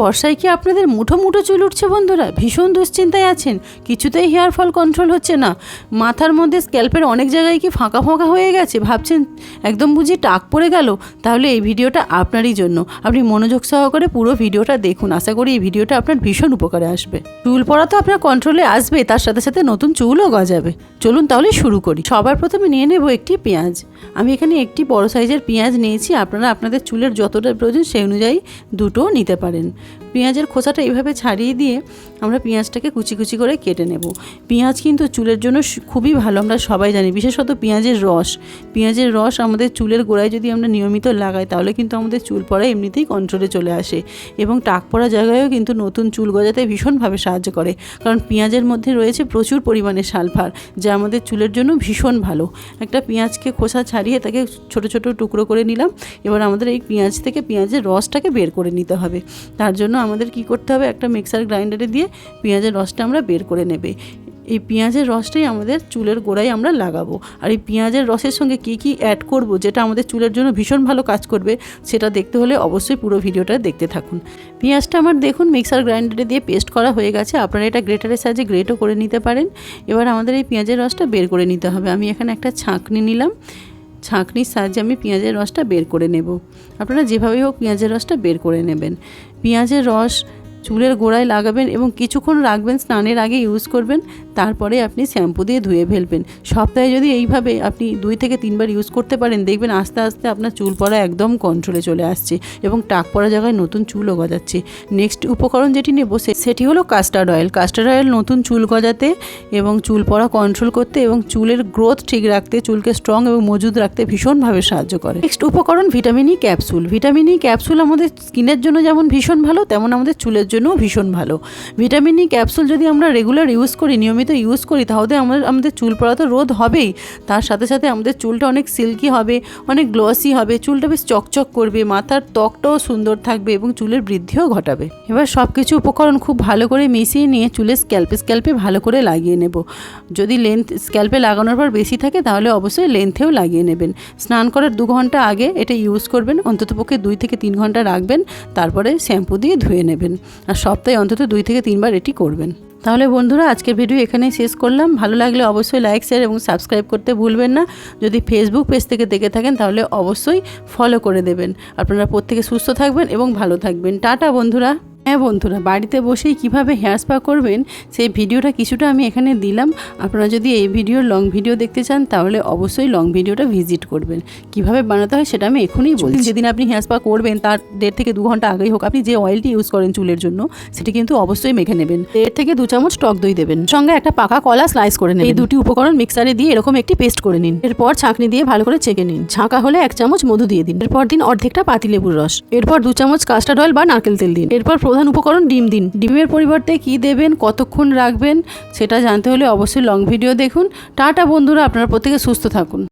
বর্ষায় কি আপনাদের মুঠো মুঠো চুল উঠছে বন্ধুরা? ভীষণ দুশ্চিন্তায় আছেন। কিছুতেই হেয়ার ফল কন্ট্রোল হচ্ছে না। মাথার মধ্যে স্ক্যাল্পের অনেক জায়গায় কি ফাঁকা ফাঁকা হয়ে গেছে? ভাবছেন একদম বুঝি টাক পড়ে গেল? তাহলে এই ভিডিওটা আপনারই জন্য। আপনি মনোযোগ সহকারে পুরো ভিডিওটা দেখুন। আশা করি এই ভিডিওটা আপনার ভীষণ উপকারে আসবে। চুল পড়া তো আপনার কন্ট্রোলে আসবে, তার সাথে সাথে নতুন চুলও গজাবে। চলুন তাহলে শুরু করি। সবার প্রথমে নিয়ে নেব একটি পেঁয়াজ। আমি এখানে একটি বড় সাইজের পেঁয়াজ নিয়েছি। আপনারা আপনাদের চুলের যতটা প্রয়োজন সেই অনুযায়ী দুটো নিতে পারেন। পেঁয়াজের খোসাটা এভাবে ছাড়িয়ে দিয়ে আমরা পেঁয়াজটাকে কুচি কুচি করে কেটে নেব। পেঁয়াজ কিন্তু চুলের জন্য খুবই ভালো, আমরা সবাই জানি, বিশেষত পেঁয়াজের রস। পেঁয়াজের রস আমাদের চুলের গোড়ায় যদি আমরা নিয়মিত লাগাই, তাহলে কিন্তু আমাদের চুল পড়া এমনিতেই কন্ট্রোলে চলে আসে এবং টাক পড়া জায়গায়ও কিন্তু নতুন চুল গজাতে ভীষণভাবে সাহায্য করে। কারণ পেঁয়াজের মধ্যে রয়েছে প্রচুর পরিমাণে সালফার, যা আমাদের চুলের জন্য ভীষণ ভালো। একটা পেঁয়াজকে খোসা ছাড়িয়ে তাকে ছোট ছোট টুকরো করে নিলাম, এবার আমাদের এই পেঁয়াজ থেকে পেঁয়াজের রসটাকে বের করে নিতে হবে। তার জন্য আমাদের কি করতে হবে? একটা মিক্সার গ্রাইন্ডারে দিয়ে পেঁয়াজের রসটা আমরা বের করে নেবে। এই পেঁয়াজের রসটাই আমাদের চুলের গোড়ায় আমরা লাগাবো। আর এই পেঁয়াজের রসের সঙ্গে কী কী অ্যাড করব, যেটা আমাদের চুলের জন্য ভীষণ ভালো কাজ করবে, সেটা দেখতে হলে অবশ্যই পুরো ভিডিওটা দেখতে থাকুন। পেঁয়াজটা আমার দেখুন মিক্সার গ্রাইন্ডারে দিয়ে পেস্ট করা হয়ে গেছে। আপনারা এটা গ্রেটারের সাহায্যে গ্রেটও করে নিতে পারেন। এবার আমাদের এই পেঁয়াজের রসটা বের করে নিতে হবে। আমি এখানে একটা ছাঁকনি নিলাম। ছাঁকনির সাহায্যে আমি পেঁয়াজের রসটা বের করে নেব। আপনারা যেভাবেই হোক পেঁয়াজের রসটা বের করে নেবেন। পেঁয়াজের রস চুলের গোড়ায় লাগাবেন এবং কিছুক্ষণ রাখবেন, স্নানের আগে ইউজ করবেন, তারপরে আপনি শ্যাম্পু দিয়ে ধুয়ে ফেলবেন। সপ্তাহে যদি এইভাবে আপনি দুই থেকে তিনবার ইউজ করতে পারেন, দেখবেন আস্তে আস্তে আপনার চুল পড়া একদম কন্ট্রোলে চলে আসছে এবং টাক পড়া জায়গায় নতুন চুলও গজাচ্ছে। নেক্সট উপকরণ যেটি নেব সেটি হলো কাস্টার্ড অয়েল কাস্টার্ড অয়েল নতুন চুল গজাতে এবং চুল পড়া কন্ট্রোল করতে এবং চুলের গ্রোথ ঠিক রাখতে, চুলকে স্ট্রং এবং মজুদ রাখতে ভীষণভাবে সাহায্য করে। নেক্সট উপকরণ vitamin E capsule vitamin E capsule আমাদের স্কিনের জন্য যেমন ভীষণ ভালো, তেমন আমাদের চুলের জন্যও ভীষণ ভালো। ভিটামিন ই ক্যাপসুল যদি আমরা রেগুলার ইউজ করি, নিয়মিত ইউজ করি, তাহলে আমাদের আমাদের চুল পড়া তো রোধ হবেই। তার সাথে সাথে আমাদের চুলটা অনেক সিল্কি হবে, অনেক গ্লসি হবে, চুলটা বেশ চকচক করবে, মাথার ত্বকটাও সুন্দর থাকবে এবং চুলের বৃদ্ধিও ঘটাবে। এবার সব কিছু উপকরণ খুব ভালো করে মিশিয়ে নিয়ে চুলের স্ক্যাল্পে স্ক্যাল্পে ভালো করে লাগিয়ে নেব। যদি লেন্থ স্ক্যাল্পে লাগানোর পর বেশি থাকে, তাহলে অবশ্যই লেন্থেও লাগিয়ে নেবেন। স্নান করার দু ঘণ্টা আগে এটা ইউজ করবেন, অন্ততপক্ষে দুই থেকে তিন ঘণ্টা রাখবেন, তারপরে শ্যাম্পু দিয়ে ধুয়ে নেবেন। আর সপ্তাহে অন্তত দুই থেকে তিনবার এটি করবেন। তাহলে বন্ধুরা, আজকের ভিডিও এখানেই শেষ করলাম। ভালো লাগলে অবশ্যই লাইক শেয়ার এবং সাবস্ক্রাইব করতে ভুলবেন না। যদি ফেসবুক পেজ থেকে দেখে থাকেন, তাহলে অবশ্যই ফলো করে দেবেন। আপনারা প্রত্যেকে সুস্থ থাকবেন এবং ভালো থাকবেন। টাটা বন্ধুরা। হ্যাঁ বন্ধুরা বাড়িতে বসেই কীভাবে হেয়ার স্পা করবেন সেই ভিডিওটা কিছুটা আমি এখানে দিলাম। আপনারা যদি এই ভিডিওর লং ভিডিও দেখতে চান তাহলে অবশ্যই লং ভিডিওটা ভিজিট করবেন। কীভাবে বানাতে হয় সেটা আমি এখনই বলছি। যেদিন আপনি হেয়ার স্পা করবেন তার দেড় থেকে দু ঘণ্টা আগেই হোক আপনি যে অয়েলটি ইউজ করেন চুলের জন্য সেটি কিন্তু অবশ্যই মেখে নেবেন। দেড় থেকে দু চামচ টক দই দেবেন। সঙ্গে একটা পাকা কলা স্লাইস করে নেবেন। এই দুটি উপকরণ মিক্সারে দিয়ে এরকম একটি পেস্ট করে নিন। এরপর ছাঁকনি দিয়ে ভালো করে চেকে নিন। ছাঁকা হলে এক চামচ মধু দিয়ে দিন। এরপর দিন অর্ধেকটা পাতিলেবুর রস। এরপর দু চামচ কাস্টার্ড অয়েল বা নারকেল তেল দিন। এরপর প্রধান উপকরণ ডিম দিন। ডিমের পরিবর্তে কি দেবেন, কতক্ষণ রাখবেন, সেটা জানতে হলে অবশ্যই লং ভিডিও দেখুন। টাটা বন্ধুরা, আপনারা প্রত্যেকে সুস্থ থাকুন।